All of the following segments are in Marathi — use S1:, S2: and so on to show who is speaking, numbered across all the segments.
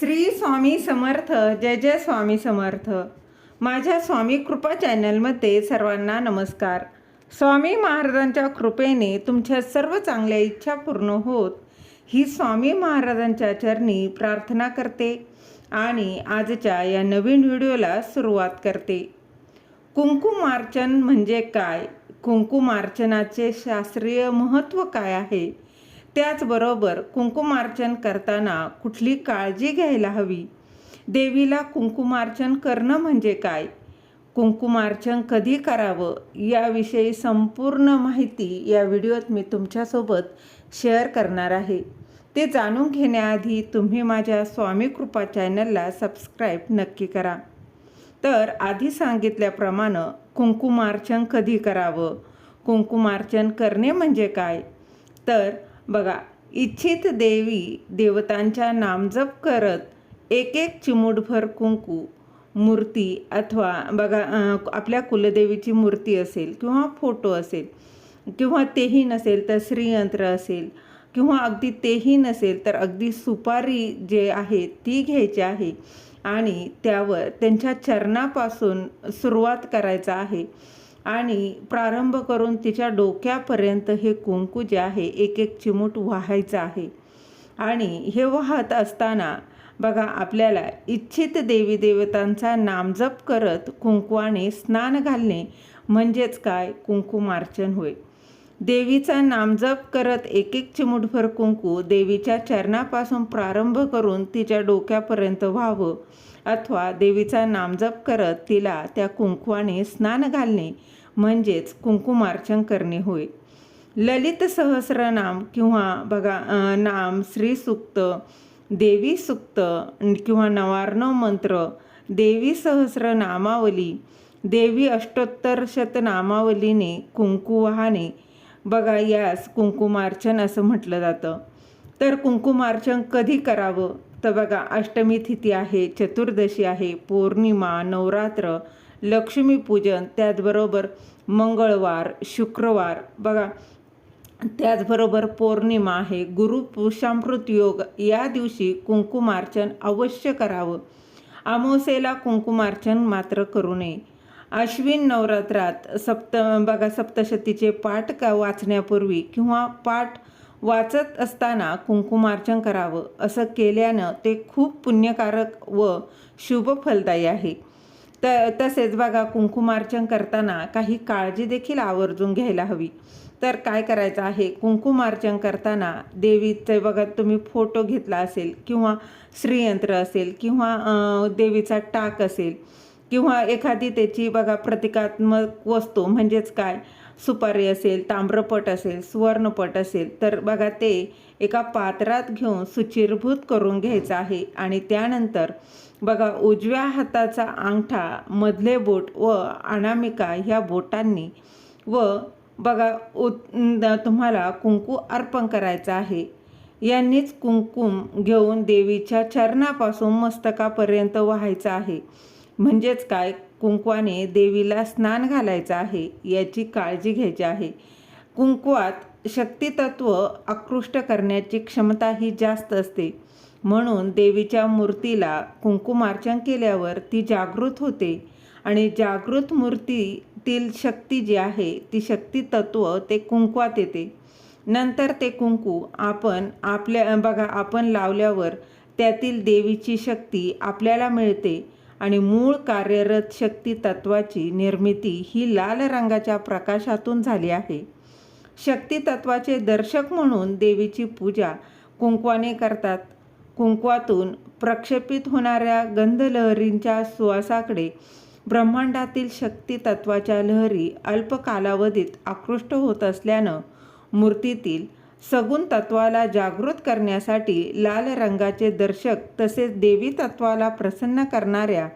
S1: श्री स्वामी समर्थ जय जय स्वामी समर्थ. माझ्या स्वामी कृपा चॅनलमध्ये सर्वांना नमस्कार. स्वामी महाराजांच्या कृपेने तुमच्या सर्व चांगल्या इच्छा पूर्ण होत ही स्वामी महाराजांच्या चरणी प्रार्थना करते आणि आजच्या या नवीन व्हिडिओला सुरुवात करते. कुंकुमार्चन म्हणजे काय? कुंकुमार्चनाचे शास्त्रीय महत्त्व काय आहे? त्याचबरोबर कुंकुमार्चन करताना कुठली काळजी घ्यायला हवी? देवीला कुंकुमार्चन करणं म्हणजे काय? कुंकुमार्चन कधी करावं? याविषयी संपूर्ण माहिती या व्हिडिओत मी तुमच्यासोबत शेअर करणार आहे. ते जाणून घेण्याआधी तुम्ही माझ्या स्वामी कृपा चॅनलला सबस्क्राईब नक्की करा. तर आधी सांगितल्याप्रमाणे कुंकुमार्चन कधी करावं? कुंकुमार्चन करणे म्हणजे काय? तर बघा इच्छित देवी देवतांच्या नामजप करत एक एक चिमूटभर कुंकू मूर्ती अथवा बघा आपल्या कुलदेवीची मूर्ती असेल किंवा फोटो असेल किंवा तेही नसेल तर श्रीयंत्र असेल किंवा अगदी तेही नसेल तर अगदी सुपारी जे आहे ती घ्यायची आहे आणि त्यावर त्यांच्या चरणापासून सुरुवात करायचा आहे. आणि प्रारंभ करून तिच्या डोक्यापर्यंत हे कुंकू जे आहे एक एक चिमूट व्हायचं आहे. आणि हे वाहत असताना बघा आपल्याला इच्छित देवी देवतांचा नामजप करत कुंकुवाने स्नान घालणे म्हणजेच काय? कुंकुमार्चन होय. देवीचा नामजप करत एक एक चिमूटभर कुंकू देवीच्या चरणापासून प्रारंभ करून तिच्या डोक्यापर्यंत व्हावं अथवा देवीचा नामजप करत तिला त्या कुंकवाने स्नान घालणे म्हणजेच कुंकुमार्चन करणे होय. ललित सहस्रनाम किंवा बघा नाम श्रीसुक्त देवी सुक्त किंवा नवार्णव मंत्र देवी सहस्र नामावली देवी अष्टोत्तर शतनामावलीने कुंकू वाहने बघा यास कुंकुमार्चन असं म्हटलं जातं. तर कुंकुमार्चन कधी करावं? तर बघा अष्टमी तिथी आहे चतुर्दशी आहे पौर्णिमा नवरात्र लक्ष्मीपूजन त्याचबरोबर मंगळवार शुक्रवार. बघा त्याचबरोबर पौर्णिमा आहे. गुरुपुषामृत योग या दिवशी कुंकुमार्चन अवश्य करावं. अमावस्येला कुंकुमार्चन मात्र करू नये. अश्विन नवरात्रात सप्त बघा सप्तशतीचे पाठ का वाचण्यापूर्वी किंवा पाठ वाचत असताना कुंकुमार्चन करावं. असं केल्यानं ते खूप पुण्यकारक व शुभ फलदायी आहे. त तसेच बघा कुंकुमार्चन करताना काही काळजी देखील आवर्जून घ्यायला हवी. तर काय करायचं आहे? कुंकुमार्चन करताना देवीचे बघा तुम्ही फोटो घेतला असेल किंवा श्रीयंत्र असेल किंवा देवीचा टाक असेल किंवा एखादी त्याची बघा प्रतिकात्मक वस्तू म्हणजेच काय? सुपारी असेल ताम्रपट असेल सुवर्णपट असेल तर बघा ते एका पात्रात घेऊन सुचिरभूत करून घ्यायचं आहे. आणि त्यानंतर बघा उजव्या हाताचा अंगठा मधले बोट व अनामिका ह्या बोटांनी व बघा उ तुम्हाला कुंकू अर्पण करायचं आहे. यांनीच कुंकुम घेऊन देवीच्या चरणापासून मस्तकापर्यंत व्हायचं आहे. म्हणजेच काय? कुंकवाने देवीला स्नान घालायचं आहे याची काळजी घ्यायची आहे. कुंकवात शक्तितत्व आकृष्ट करण्याची क्षमता ही जास्त असते. म्हणून देवीच्या मूर्तीला कुंकुमार्चन केल्यावर ती जागृत होते आणि जागृत मूर्तीतील शक्ती जी आहे ती शक्ती तत्व ते कुंकवात येते. नंतर ते कुंकू आपण आपल्या बघा आपण लावल्यावर त्यातील देवीची शक्ती आपल्याला मिळते. आणि मूळ कार्यरत शक्ती तत्वाची निर्मिती ही लाल रंगाच्या प्रकाशातून झाली आहे. शक्ती तत्वाचे दर्शक म्हणून देवीची पूजा कुंकवाने करतात. कुंकवातून प्रक्षेपित होणाऱ्या गंधलहरींच्या सुवासाकडे ब्रह्मांडातील शक्ती तत्वाच्या लहरी अल्प कालावधीत आकृष्ट होत असल्यानं मूर्तीतील सगुण तत्वाला जागृत करण्यासाठी लाल रंगाचे दर्शक तसेच देवी तत्वाला प्रसन्न करणाऱ्या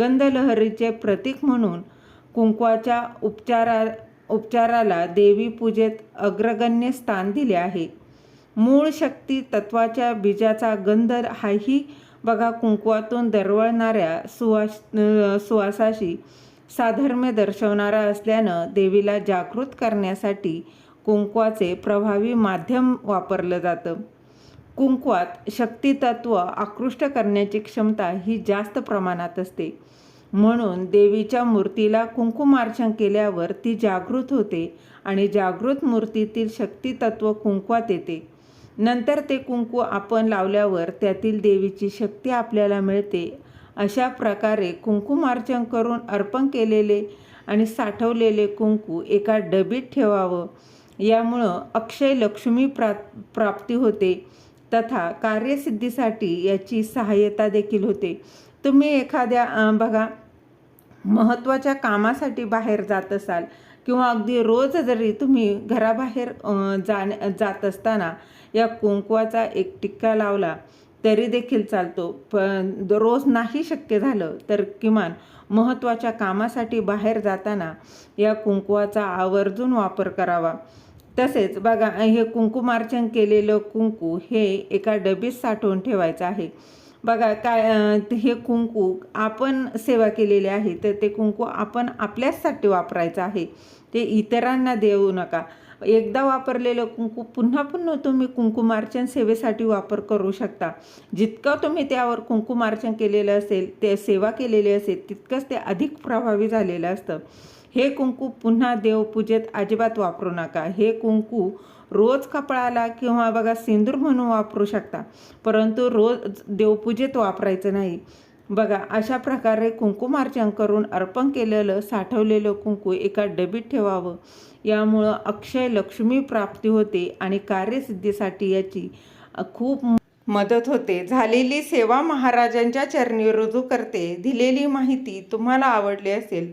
S1: गंधलहरीचे प्रतीक म्हणून कुंकवाच्या उपचारा उपचाराला देवी पूजेत अग्रगण्य स्थान दिले आहे. मूळ शक्ती तत्वाच्या बीजाचा गंध हाही बघा कुंकवातून दरवळणाऱ्या सुवास सुवासाशी साधर्म्य दर्शवणारा असल्यानं देवीला जागृत करण्यासाठी कुंकवाचे प्रभावी माध्यम वापरलं जातं. कुंकवात शक्तितत्व आकृष्ट करण्याची क्षमता ही जास्त प्रमाणात असते. म्हणून देवीच्या मूर्तीला कुंकुमार्चन केल्यावर ती जागृत होते आणि जागृत मूर्तीतील शक्तितत्व कुंकवात येते. नंतर ते कुंकू आपण लावल्यावर त्यातील देवीची शक्ती आपल्याला मिळते. अशा प्रकारे कुंकुमार्चन करून अर्पण केलेले आणि साठवलेले कुंकू एका डबीत ठेवावं. यामुळं अक्षय लक्ष्मी प्रा प्राप्ती होते तथा कार्यसिद्धीसाठी याची सहाय्यता देखील होते. तुम्ही एखाद्या बघा महत्त्वाच्या कामासाठी बाहेर जात असाल किंवा अगदी रोज जरी तुम्ही घराबाहेर जाण्या जात असताना या कुंकवाचा एक टिक्का लावला तरी देखील चालतो. पण रोज नाही शक्य झालं तर किमान महत्त्वाच्या कामासाठी बाहेर जाताना या कुंकवाचा आवर्जून वापर करावा. तसेच बघा हे कुंकुमार्चन केलेलं कुंकू हे एका डबीत साठवून ठेवायचं आहे. बघा काय हे कुंकू आपण सेवा केलेली आहे तर ते कुंकू आपण आपल्याचसाठी वापरायचं आहे. ते इतरांना देऊ नका. एकदा वापरलेलं कुंकू पुन्हा पुन्हा तुम्ही कुंकुमार्चन सेवेसाठी वापर करू शकता. जितकं तुम्ही त्यावर कुंकुमार्चन केलेलं असेल ते सेवा केलेली असेल तितकंच ते अधिक प्रभावी झालेलं असतं. हे कुंकू पुन्हा देवपूजेत अजिबात वापरू नका. हे कुंकू रोज कपाळाला किंवा बघा सिंदूर म्हणून वापरू शकता परंतु रोज देवपूजेत वापरायचं नाही. बघा अशा प्रकारे कुंकुमार्चन करून अर्पण केलेलं साठवलेलं कुंकू एका डबीत ठेवावं. यामुळं अक्षय लक्ष्मी प्राप्ती होते आणि कार्यसिद्धीसाठी याची खूप मदत होते. झालेली सेवा महाराजांच्या चरणी रुजू करते. दिलेली माहिती तुम्हाला आवडली असेल